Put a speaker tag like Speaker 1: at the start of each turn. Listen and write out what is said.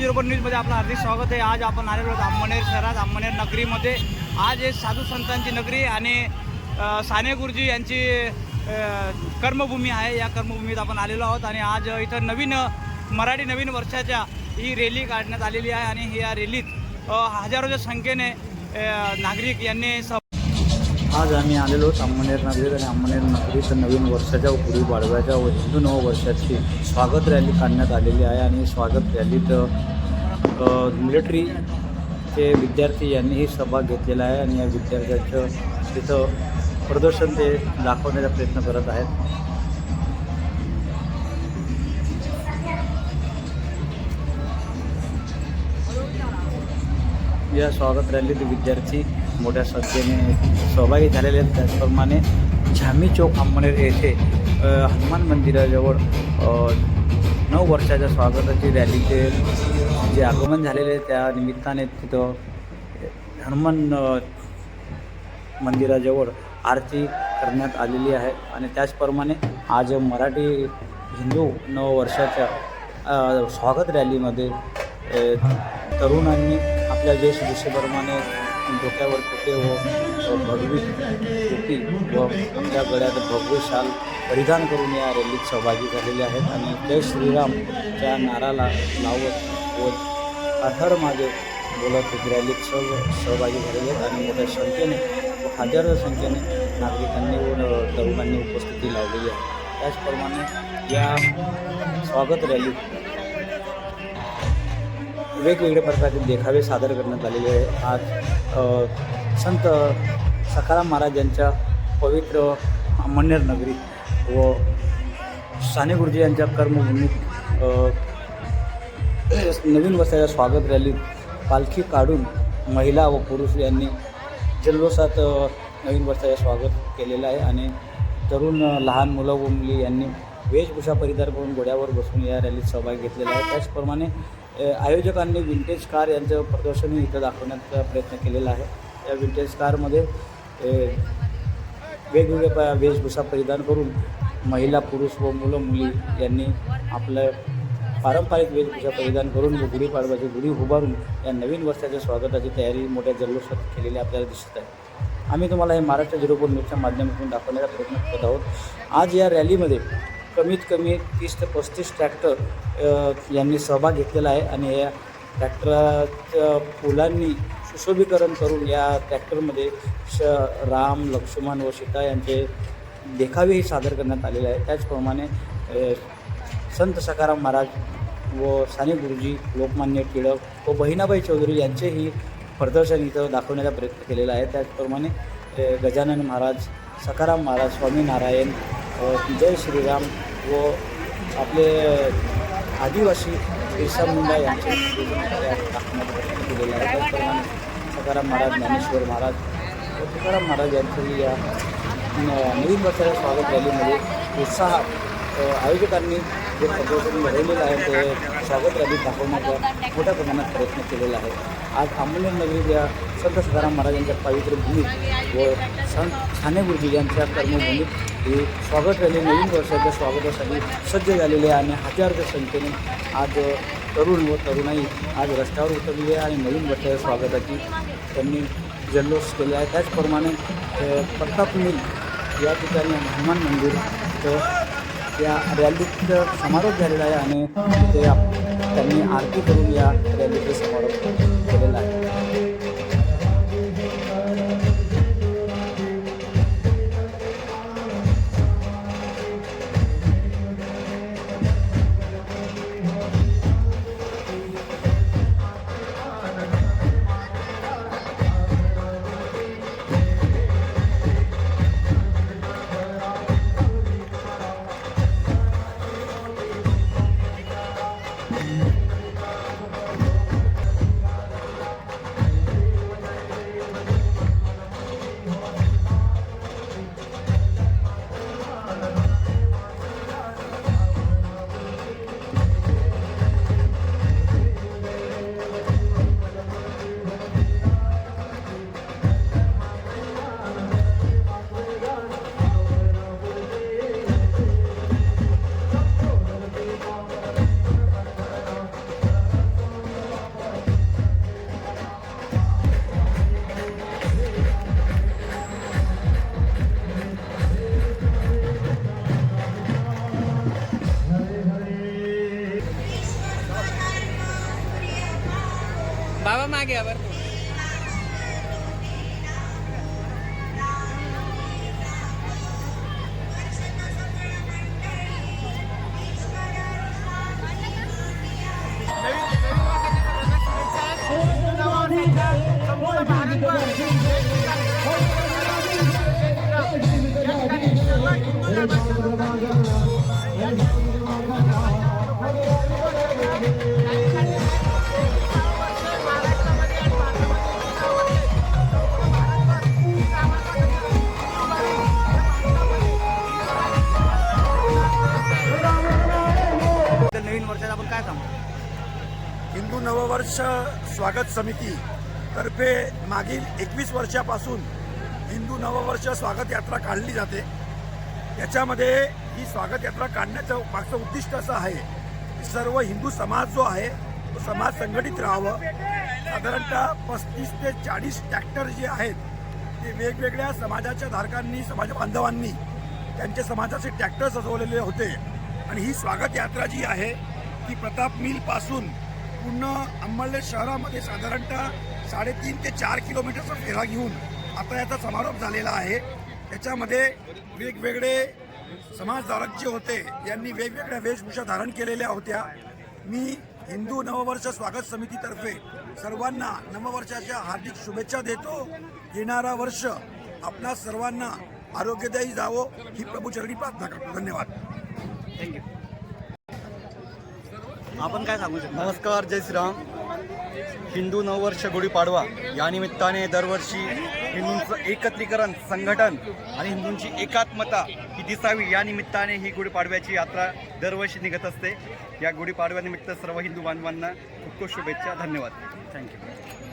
Speaker 1: Zero न्यूजमध्ये आपलं हार्दिक स्वागत आहे. आज आपण आलेलो आहोत आंबनेर शहरात आंबनेर नगरीमध्ये. आज हे साधू संतांची नगरी आणि साने गुरुजी यांची कर्मभूमी आहे. या कर्मभूमीत आपण आलेलो आहोत आणि आज इथं नवीन मराठी नवीन वर्षाच्या ही रॅली काढण्यात आलेली आहे आणि या रॅलीत हजारोच्या संख्येने नागरिक यांनी सह
Speaker 2: आज आम्ही आलेलो आहोत अंमनेर नगरीत आणि अंमनेर नगरीत नवीन वर्षाच्या व बाळव्याच्या व हिंदू नववर्षाची स्वागत रॅली काढण्यात आलेली आहे आणि स्वागत रॅलीत मिलिटरीचे विद्यार्थी यांनीही सहभाग घेतलेला आहे आणि या विद्यार्थ्यांचं तिथं प्रदर्शन ते दाखवण्याचा प्रयत्न करत आहेत. या स्वागत रॅलीत विद्यार्थी मोठ्या संख्येने सहभागी झालेले आहेत. त्याचप्रमाणे झामी चौक अंमनेर येथे हनुमान मंदिराजवळ नऊ वर्षाच्या स्वागताची रॅलीचे जे आगमन झालेले आहे त्या निमित्ताने तिथं हनुमान मंदिराजवळ आरती करण्यात आलेली आहे. आणि त्याचप्रमाणे आज मराठी हिंदू नववर्षाच्या अ, स्वागत रॅलीमध्ये तरुणांनी आपल्या वेशभूषेप्रमाणे डोक्यावर कुठे हो, व भगवी टोपी व आपल्या गळ्यात भगवे शाल परिधान करून या रॅलीत सहभागी झालेले आहेत आणि जय श्रीरामच्या नाराला लावत व अथर मागे बोलत रॅलीत सर्व सहभागी झालेले आहेत आणि मोठ्या संख्येने व हजारो संख्येने नागरिकांनी व तरुणांनी उपस्थिती लावलेली आहे. त्याचप्रमाणे या स्वागत रॅलीत वेगवेगळ्या प्रकारचे देखावे सादर करण्यात आलेले आहे आज संत सखाराम महाराज यांच्या पवित्र अंमनेर नगरी व साने गुरुजी यांच्या कर्मभूमीत नवीन वर्षाच्या स्वागत रॅलीत पालखी काढून महिला व पुरुष यांनी जल्लोषात नवीन वर्षाचे स्वागत केलेलं आहे. आणि तरुण लहान मुलं व मुली यांनी वेशभूषा परिधान करून घोड्यावर बसून या रॅलीत सहभाग घेतलेला आहे. त्याचप्रमाणे आयोजकांनी विंटेज कार यांचं प्रदर्शनही इथं दाखवण्याचा प्रयत्न केलेला आहे. त्या विंटेज कारमध्ये वेगवेगळ्या प- वेशभूषा परिधान करून महिला पुरुष व मुलं मुली यांनी आपलं पारंपरिक वेशभूषा परिधान करून व गुढीपाडव्याची गुढी उभारून या नवीन वर्षाच्या स्वागताची तयारी मोठ्या जल्लोषात केलेली आपल्याला दिसत आहे. आम्ही तुम्हाला हे महाराष्ट्र झिरो न्यूजच्या माध्यमातून दाखवण्याचा प्रयत्न करत आहोत. आज या रॅलीमध्ये कमीत कमी तीस ते पस्तीस ट्रॅक्टर यांनी सहभाग घेतलेला आहे आणि या ट्रॅक्टरच्या फुलांनी सुशोभीकरण करून या ट्रॅक्टरमध्ये श राम लक्ष्मण व सीता यांचे देखावेही सादर करण्यात आलेले आहे त्याचप्रमाणे संत सखाराम महाराज व साने गुरुजी लोकमान्य टिळक व बहिणाबाई चौधरी यांचेही प्रदर्शन इथं दाखवण्याचा प्रयत्न केलेला आहे. त्याचप्रमाणे गजानन महाराज सखाराम महाराज स्वामीनारायण नारायण जय श्रीराम व आपले आदिवासी बिरसा मुंडा यांचे दाखवण्याचा प्रयत्न आहे त्याचप्रमाणे महाराज ज्ञानेश्वर महाराज व तुकाराम महाराज यांचंही या नवीन वर्षाच्या स्वागत रॅलीमध्ये उत्साह आयोजकांनी जे प्रदर्शन घडवलेलं आहे ते स्वागत रॅलीत दाखवण्याचा मोठ्या प्रमाणात प्रयत्न केलेला आहे. आज अंमनेर या संत सदाराम महाराजांच्या पवित्र भूमीत व संत ठाणे गुरुजी यांच्या कर्मभूमीत हे स्वागत रॅली नवीन वर्षाच्या स्वागतासाठी सज्ज झालेले आहे आणि हजारच्या संख्येने आज तरुण व तरुणाई आज रस्त्यावर उतरलेली आहे आणि नवीन वर्षाच्या स्वागताची त्यांनी जल्लोष केला आहे. त्याचप्रमाणे प्रताप मिल या ठिकाणी हनुमान मंदिर या रॅलीत समारोप झालेला आहे आणि ते त्यांनी आरती करून या रॅलीचा समारोप
Speaker 1: ਆ ਗਿਆ
Speaker 3: ਵਰਤੋਂ नववर्ष स्वागत समिती तर्फे मागील एकवीस वर्षापासून हिंदू नववर्ष स्वागत यात्रा काढली जाते. याच्यामध्ये ही स्वागत यात्रा काढण्याचं मागचं उद्दिष्ट असं आहे सर्व हिंदू समाज जो आहे तो समाज संघटित राहावं. साधारणतः पस्तीस ते चाळीस ट्रॅक्टर जे आहेत ते वेगवेगळ्या समाजाच्या धारकांनी समाज बांधवांनी त्यांच्या समाजाचे ट्रॅक्टर सजवलेले होते. आणि ही स्वागत यात्रा जी आहे ती प्रताप मिलपासून पूर्ण अंमळनेर शहरामध्ये साधारणतः साडेतीन ते चार किलोमीटरचा फेरा घेऊन आता याचा समारोप झालेला आहे. त्याच्यामध्ये वेगवेगळे समाजधारक जे होते यांनी वेगवेगळ्या वेशभूषा धारण केलेल्या होत्या. मी हिंदू नववर्ष स्वागत समितीतर्फे सर्वांना नववर्षाच्या हार्दिक शुभेच्छा देतो. येणारा वर्ष आपणा सर्वांना आरोग्यदायी जावो ही प्रभूचरणी प्रार्थना करतो. धन्यवाद.
Speaker 1: थँक्यू आपण काय सांगू शकता?
Speaker 4: नमस्कार जय श्रीराम. हिंदू नववर्ष गुढीपाडवा या निमित्ताने दरवर्षी हिंदूंचं एकत्रीकरण संघटन आणि हिंदूंची एकात्मता ही दिसावी. या निमित्ताने ही गुढीपाडव्याची यात्रा दरवर्षी निघत असते. या गुढीपाडव्यानिमित्त सर्व हिंदू बांधवांना खूप खूप शुभेच्छा. धन्यवाद.
Speaker 1: थँक्यू